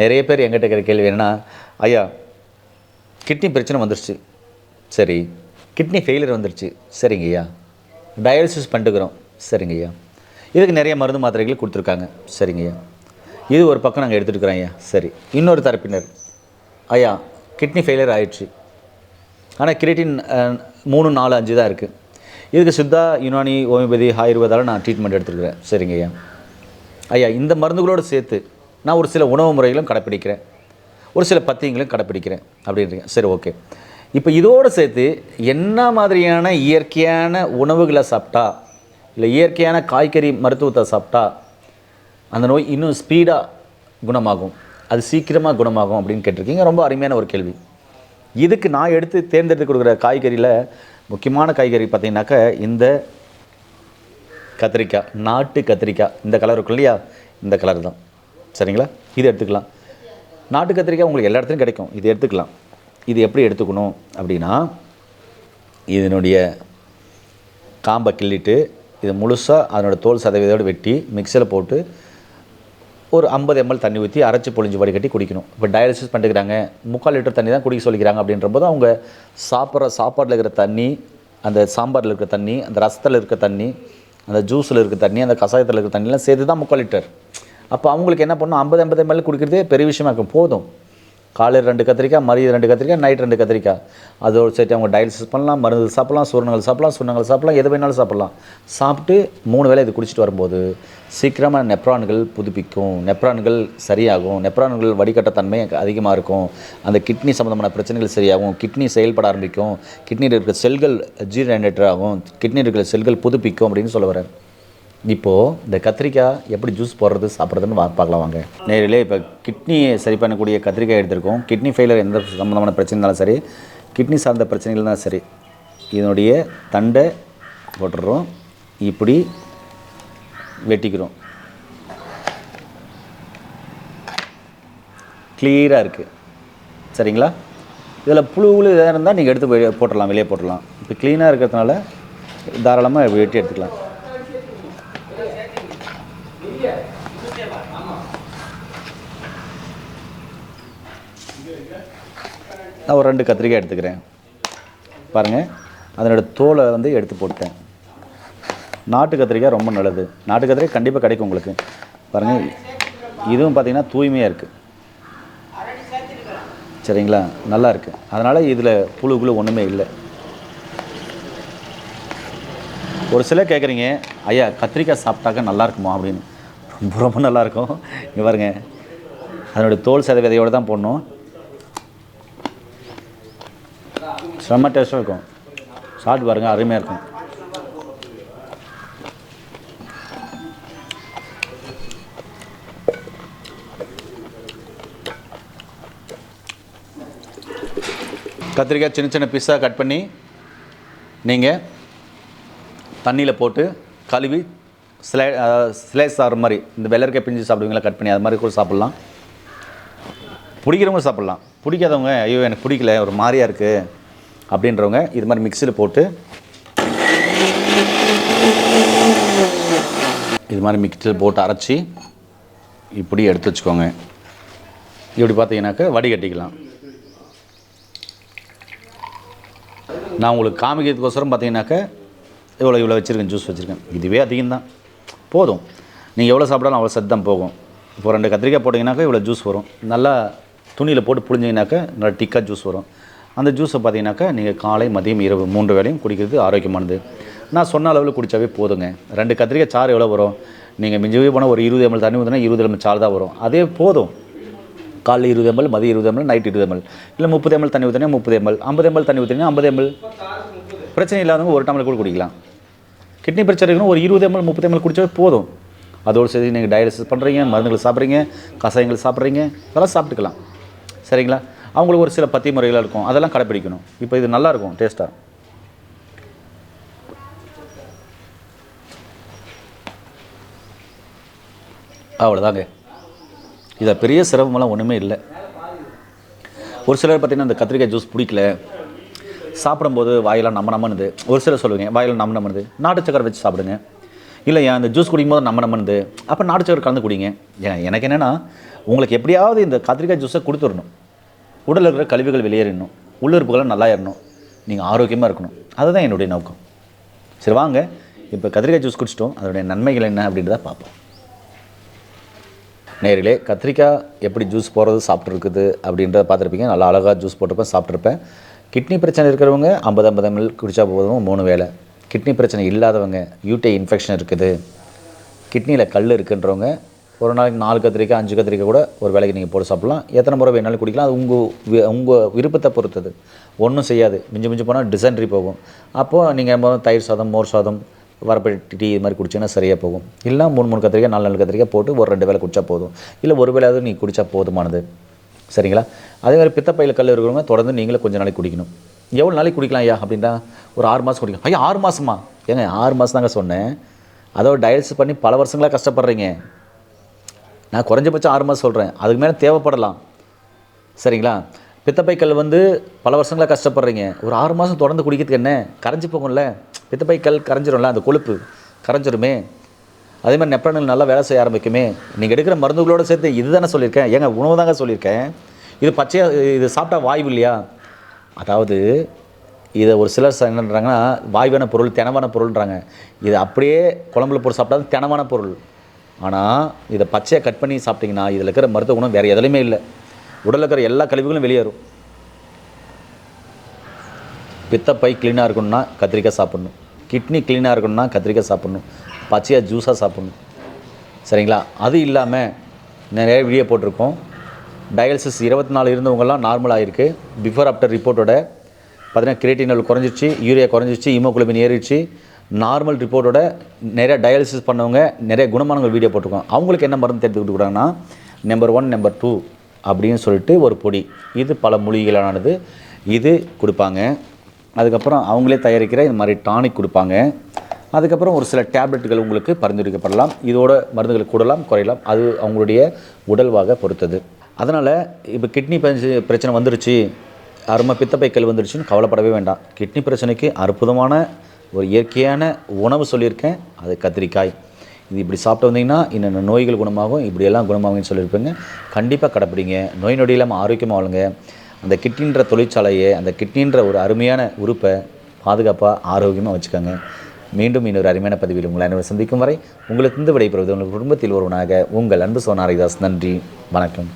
நிறைய பேர் எங்கிட்ட இருக்கிற கேள்வி என்னென்னா ஐயா கிட்னி பிரச்சனை வந்துருச்சு. சரி. கிட்னி ஃபெயிலியர் வந்துருச்சு. சரிங்க ஐயா. டயாலிசிஸ் பண்ணிட்டுக்கிறோம் சரிங்க ஐயா. இதுக்கு நிறைய மருந்து மாத்திரைகள் கொடுத்துருக்காங்க. சரிங்க ஐயா. இது ஒரு பக்கம் நாங்கள் எடுத்துகிட்டு இருக்கிறோம் ஐயா. சரி. இன்னொரு தரப்பினர். ஐயா கிட்னி ஃபெயிலியர் ஆயிடுச்சு. ஆனால் கிரியேட்டின் மூணு நாலு அஞ்சு தான் இருக்குது இதுக்கு சித்தா யுனானி ஹோமியோபதி ஆயுர்வேதாவில் நான் ட்ரீட்மெண்ட் எடுத்துருக்கிறேன் சரிங்க ஐயா. ஐயா இந்த மருந்துகளோடு சேர்த்து நான் ஒரு சில உணவு முறைகளும் கடைப்பிடிக்கிறேன். ஒரு சில பத்தியங்களும் கடைப்பிடிக்கிறேன். அப்படின்றீங்க. சரி ஓகே. இப்போ இதோடு சேர்த்து என்ன மாதிரியான இயற்கையான உணவுகளை சாப்பிட்டா இல்லை இயற்கையான காய்கறி மருத்துவத்தை சாப்பிட்டா அந்த நோய் இன்னும் ஸ்பீடாக குணமாகும்? அது சீக்கிரமாக குணமாகும் அப்படின்னு கேட்டிருக்கீங்க. ரொம்ப அருமையான ஒரு கேள்வி. இதுக்கு நான் எடுத்து தேர்ந்தெடுத்து கொடுக்குற காய்கறியில் முக்கியமான காய்கறி பார்த்தீங்கன்னாக்கா இந்த கத்திரிக்காய் நாட்டு கத்திரிக்காய். இந்த கலர் இருக்கும் இல்லையா இந்த கலர் தான். சரிங்களா? இது எடுத்துக்கலாம். நாட்டு கத்திரிக்காய் உங்களுக்கு எல்லா இடத்துலையும் கிடைக்கும். இது எடுத்துக்கலாம். இது எப்படி எடுத்துக்கணும் அப்படின்னா இதனுடைய காம்பை கிள்ளிட்டு இது முழுசாக அதனோட தோல் சதவீதத்தோடு வெட்டி மிக்சியில் போட்டு ஒரு ஐம்பது எம்எல் தண்ணி ஊற்றி அரைச்சி பொழிஞ்சு வடிகட்டி குடிக்கணும். இப்போ டயாலிசிஸ் பண்ணிக்கிறாங்க முக்கால் லிட்டர் தண்ணி தான் குடிக்க சொல்லிக்கிறாங்க அப்படின்ற போது அவங்க சாப்பிட்ற சாப்பாட்டில் இருக்கிற தண்ணி அந்த சாம்பாரில் இருக்கிற தண்ணி அந்த ரசத்தில் இருக்கிற தண்ணி அந்த ஜூஸில் இருக்கிற தண்ணி அந்த கஷாயத்தில் இருக்கிற தண்ணிலாம் சேர்த்து தான் முக்கால் லிட்டர். அப்போ அவங்களுக்கு என்ன பண்ணணும் ஐம்பது ஐம்பது எம்எல் கொடுக்குறதே பெரிய விஷயமா இருக்கும். போதும். காலையில் ரெண்டு கத்திரிக்காய் மதியம் ரெண்டு கத்திரிக்காய் நைட் ரெண்டு கத்திரிக்காய். அதோடு சேர்த்து அவங்க டயலிசிஸ் பண்ணலாம் மருந்து சாப்பிட்லாம் சூரணங்கள் சாப்பிட்லாம் சுண்ணங்கள் சாப்பிடலாம் எது வேணாலும் சாப்பிட்லாம். சாப்பிட்டு மூணு வேளை இது குடிச்சிட்டு வரும்போது சீக்கிரமாக நெப்ரான்கள் புதுப்பிக்கும். நெப்ரான்கள் சரியாகும். நெப்ரான்கள் வடிகட்ட தன்மை அதிகமாக இருக்கும். அந்த கிட்னி சம்மந்தமான பிரச்சனைகள் சரியாகும். கிட்னி செயல்பட ஆரம்பிக்கும். கிட்னியில் இருக்கிற செல்கள் ஜீரனேட்டர் ஆகும். கிட்னியில் இருக்கிற செல்கள் புதுப்பிக்கும் அப்படின்னு சொல்ல வரேன் இப்போது இந்த கத்திரிக்காய் எப்படி ஜூஸ் போடுறது சாப்பிட்றதுன்னு பார்க்கலாம் வாங்க. நேரிலே இப்போ கிட்னியை சரி பண்ணக்கூடிய கத்திரிக்காய் எடுத்திருக்கோம். கிட்னி ஃபெயிலர் எந்த சம்மந்தமான பிரச்சனை இருந்தாலும் சரி கிட்னி சார்ந்த பிரச்சனைகள் இருந்தாலும் சரி இதனுடைய தண்டை போட்டுடுறோம். இப்படி வெட்டிக்கிறோம். கிளியராக இருக்குது சரிங்களா? இதில் புழுவில் எதாவது இருந்தால் நீங்கள் எடுத்து வெளியே போட்டுடலாம் வெளியே போட்டுடலாம். இப்போ க்ளீனாக இருக்கிறதுனால தாராளமாக வெட்டி எடுத்துக்கலாம். நான் ஒரு ரெண்டு கத்திரிக்காய் எடுத்துக்கிறேன். பாருங்கள் அதனோட தோலை வந்து எடுத்து போட்டேன். நாட்டு கத்திரிக்காய் ரொம்ப நல்லது. நாட்டு கத்திரிக்காய் கண்டிப்பாக கிடைக்கும் உங்களுக்கு. பாருங்கள் இதுவும் பார்த்திங்கன்னா தூய்மையாக இருக்குது சரிங்களா? நல்லா இருக்குது அதனால் இதில் புழு புழு ஒன்றுமே இல்லை. ஒரு சிலர் கேட்குறீங்க ஐயா கத்திரிக்காய் சாப்பிட்டாக்க நல்லா இருக்குமா அப்படின்னு. ரொம்ப ரொம்ப நல்லாயிருக்கும். இங்கே பாருங்க. அதனுடைய தோல் சத விதையோடு தான் போடணும். செம்ம டேஸ்ட்டாக இருக்கும். சாப்பிட்டு பாருங்கள் அருமையாக இருக்கும். கத்திரிக்காய் சின்ன சின்ன பீஸாக கட் பண்ணி நீங்கள் தண்ணியில் போட்டு கழுவி ஸ்லை ஸ்லைஸ் ஆகிற மாதிரி இந்த வெள்ளரிக்காய் பிஞ்சு சாப்பிடுவீங்களா கட் பண்ணி அது மாதிரி கூட சாப்பிட்லாம். பிடிக்கிறவங்க சாப்பிட்லாம். பிடிக்காதவங்க ஐயோ எனக்கு பிடிக்கல ஒரு மாதிரியாக இருக்குது அப்படின்றவங்க இது மாதிரி மிக்சியில் போட்டு இது மாதிரி மிக்சியில் போட்டு அரைச்சி இப்படி எடுத்து வச்சுக்கோங்க. இப்படி பார்த்தீங்கன்னாக்கா வடிகட்டிக்கலாம் நான் உங்களுக்கு காமிக்கிறதுக்கோசரம் பார்த்தீங்கன்னாக்க இவ்வளோ இவ்வளோ வச்சுருக்கேன் ஜூஸ் வச்சுருக்கேன். இதுவே அதிகம்தான். போதும். நீங்கள் எவ்வளோ சாப்பிடாலும் அவ்வளோ தான் போகும். இப்போ ரெண்டு கத்திரிக்காய் போட்டிங்கனாக்கா இவ்வளோ ஜூஸ் வரும். நல்லா துணியில் போட்டு புழிஞ்சிங்கனாக்கா நல்லா டிக்காக ஜூஸ் வரும். அந்த ஜூஸை பார்த்தீங்கன்னாக்கா நீங்கள் காலை மதியம் இரவு மூன்று வேளையும் குடிக்கிறது ஆரோக்கியமானது. நான் சொன்ன அளவில் குடித்தாவே போதுங்க. ரெண்டு கத்திரிக்காய் சாறு எவ்வளோ வரும்? நீங்கள் மிஞ்சவே போனால் ஒரு இருபது எம்எல் தண்ணி ஊற்றினா இருபது எம்எல் சாறு தான் வரும். அதே போதும். காலையில் இருபது எம்எல் மதியம் இருபது எம்எல் நைட் இருபது எம்எல் இல்லை முப்பது எம்எல் தண்ணி ஊற்றினா முப்பது எம்எல் ஐம்பது எம்எல் தண்ணி ஊற்றினா ஐம்பது எம்எல் பிரச்சனை இல்லாதவங்க ஒரு டம்ளர் கூட குடிக்கலாம். கிட்னி பிரச்சனை இருக்கணும் ஒரு இருபது எம்எல் முப்பது எம்எல் குடிச்சாவே போதும். அதோடு சேர்த்து நீங்கள் டயாலிசிஸ் பண்ணுறீங்க மருந்துகள் சாப்பிட்றீங்க கஷாயங்கள் சாப்பிட்றீங்க அதெல்லாம் சாப்பிட்டுக்கலாம். சரிங்களா? அவங்களுக்கு ஒரு சில பத்தி முறைகளாக இருக்கும். அதெல்லாம் கடைப்பிடிக்கணும். இப்போ இது நல்லாயிருக்கும் டேஸ்ட்டாக அவ்வளோதாங்க இதை பெரிய சிரமமெல்லாம் ஒன்றுமே இல்லை. ஒரு சிலர் பார்த்தீங்கன்னா அந்த கத்திரிக்காய் ஜூஸ் பிடிக்கல. சாப்பிடும்போது வாயெல்லாம் நம்ம நம்மனுது ஒரு சிலர் சொல்லுவீங்க வாயெல்லாம் நம்ம நம்மனுது நாட்டு சக்கரை வச்சு சாப்பிடுங்க. இல்லையா அந்த ஜூஸ் குடிக்கும்போது நம்ம நம்மனுது அப்போ நாட்டு சக்கரை கலந்து குடிங்க. எனக்கு என்னென்னா உங்களுக்கு எப்படியாவது இந்த கத்திரிக்காய் ஜூஸை கொடுத்துடணும். உடலில் இருக்கிற கழிவுகள் வெளியேறணும். உள்ளுறுப்புகளை நல்லா ஏறணும். நீங்கள் ஆரோக்கியமாக இருக்கணும். அதுதான் என்னுடைய நோக்கம். சரி வாங்க. இப்போ கத்திரிக்காய் ஜூஸ் குடிச்சிட்டோம். அதனுடைய நன்மைகள் என்ன அப்படின்றத பார்ப்போம். நேரிலே கத்திரிக்காய் எப்படி ஜூஸ் போடுறது சாப்பிட்ருக்குது அப்படின்றத பார்த்துருப்பீங்க. நல்லா அழகாக ஜூஸ் போட்டிருப்பேன் சாப்பிட்ருப்பேன் கிட்னி பிரச்சனை இருக்கிறவங்க ஐம்பது ஐம்பது எம்எல் குடித்தா போதும் மூணு வேளை. கிட்னி பிரச்சனை இல்லாதவங்க யூடிஐ இன்ஃபெக்ஷன் இருக்குது. கிட்னியில் கல் இருக்குன்றவங்க ஒரு நாளைக்கு நாலு கத்திரிக்காய் அஞ்சு கத்திரிக்காய் கூட ஒரு வேலைக்கு நீங்கள் போட்டு சாப்பிட்லாம். எத்தனை முறை வேணாலும் குடிக்கலாம். அது உங்கள் உங்கள் விருப்பத்தை பொறுத்தது. ஒன்றும் செய்யாது. மிஞ்சி மிஞ்சி போனால் டிசென்ட்ரி போகும். அப்போது நீங்கள் தயிர் சாதம் மோர் சாதம் வரப்படி டீ இது மாதிரி குடிச்சிங்கன்னா சரியாக போகும். இல்லை மூணு மூணு கத்திரிக்காய் நாலு நாலு கத்திரிக்காய் போட்டு ஒரு ரெண்டு வேளை குடித்தா போதும். இல்லை ஒரு வேலையாவது நீ குடித்தா போதுமானது. சரிங்களா? அதே மாதிரி பித்தப்பையில் கல் இருக்கிறவங்க தொடர்ந்து நீங்களே கொஞ்சம் நாளைக்கு குடிக்கணும். எவ்வளோ நாளைக்கு குடிக்கலாம் ஐயா அப்படின்னா ஒரு ஆறு மாதம் குடிக்கலாம். ஐயா ஆறு மாதமா ஏங்க ஆறு மாதம் தாங்க சொன்னேன். அதோட டயல்ஸ் பண்ணி பல வருஷங்களாக கஷ்டப்படுறீங்க. நான் குறைஞ்சபட்சம் ஆறு மாதம் சொல்கிறேன் அதுக்கு மேலே தேவைப்படலாம். சரிங்களா? பித்தப்பை கல் வந்து பல வருஷங்களாக கஷ்டப்படுறீங்க. ஒரு ஆறு மாதம் தொடர்ந்து குடிக்கிறதுக்கு என்ன? கரைஞ்சி போகும்ல. பித்தப்பை கல் கரைஞ்சிரும்ல அந்த கொழுப்பு. கரைஞ்சிருமே. அதே மாதிரி நெப்பரணில் நல்லா வேலை செய்ய ஆரம்பிக்குமே. நீங்கள் எடுக்கிற மருந்துகளோடு சேர்த்து இதுதானே சொல்லியிருக்கேன். ஏங்க உணவு தாங்க சொல்லியிருக்கேன். இது பச்சையாக இது சாப்பிட்டா வாய்வு இல்லையா? அதாவது இதை ஒரு சிலர் என்னன்றாங்கன்னா வாய்வான பொருள் தினவான பொருள்ன்றாங்க. இது அப்படியே குழம்புல போட்டு சாப்பிட்டா தினமான தினவான பொருள். ஆனால் இதை பச்சையாக கட் பண்ணி சாப்பிட்டிங்கன்னா இதில் இருக்கிற மருத்துவ குணம் வேறு எதுலையுமே இல்லை. உடலில் இருக்கிற எல்லா கழிவுகளும் வெளியேறும். பித்தப்பை க்ளீனாக இருக்கணும்னா கத்திரிக்காய் சாப்பிட்ணும். கிட்னி க்ளீனாக இருக்கணும்னா கத்திரிக்காய் சாப்பிட்ணும். பச்சையாக ஜூஸாக சாப்பிட்ணும். சரிங்களா? அது இல்லாமல் நிறைய வீடியோ போட்டிருக்கோம். டயாலிசிஸ் இருபத்தி நாலு இருந்தவங்கலாம் நார்மல் ஆகிருக்கு பிஃபோர் ஆஃப்டர் ரிப்போர்ட்டோட பார்த்தீங்கன்னா கிரியேட்டினல் குறைஞ்சிருச்சு யூரியா குறைஞ்சிச்சு ஹீமோகுளோபின் ஏறிடுச்சு. நார்மல் ரிப்போர்ட்டோட நிறைய டயாலிசிஸ் பண்ணவங்க நிறைய குணமானங்கள் வீடியோ போட்டிருக்கோம். அவங்களுக்கு என்ன மருந்து தேர்ந்து கொடுக்குறாங்கன்னா நம்பர் ஒன் நம்பர் டூ அப்படின்னு சொல்லிட்டு ஒரு பொடி. இது பல மூலிகைகளானது. இது கொடுப்பாங்க. அதுக்கப்புறம் அவங்களே தயாரிக்கிற இந்த மாதிரி டானிக் கொடுப்பாங்க. அதுக்கப்புறம் ஒரு சில டேப்லெட்டுகள் உங்களுக்கு பரிந்துரைக்கப்படலாம். இதோட மருந்துகள் கூடலாம் குறையலாம். அது அவங்களுடைய உடல்வாக பொறுத்தது. அதனால் இப்போ கிட்னி பிரச்சனை பிரச்சனை வந்துருச்சு. அருமை பித்தப்பைக்கல் வந்துருச்சுன்னு கவலைப்படவே வேண்டாம். கிட்னி பிரச்சனைக்கு அற்புதமான ஒரு இயற்கையான உணவு சொல்லியிருக்கேன். அது கத்திரிக்காய். இது இப்படி சாப்பிட்டு வந்தீங்கன்னா என்னென்ன நோய்கள் குணமாகும்? இப்படியெல்லாம் குணமாகும்னு சொல்லியிருப்பேங்க. கண்டிப்பாக கடைப்பிடிங்க. நோய் நொடி இல்லாமல் ஆரோக்கியமாக வாழுங்க. அந்த கிட்னின்ற தொழிற்சாலையை அந்த கிட்னின்ற ஒரு அருமையான உறுப்பை பாதுகாப்பாக ஆரோக்கியமாக வச்சுக்கோங்க. மீண்டும் இன்னொரு அருமையான பதிவில் உங்களை அனைவரும் சந்திக்கும் வரை உங்களுக்கு இந்த விடைபெறுவது உங்கள் குடும்பத்தில் ஒருவனாக உங்கள் அன்பு சோனாரிதாஸ். நன்றி வணக்கம்.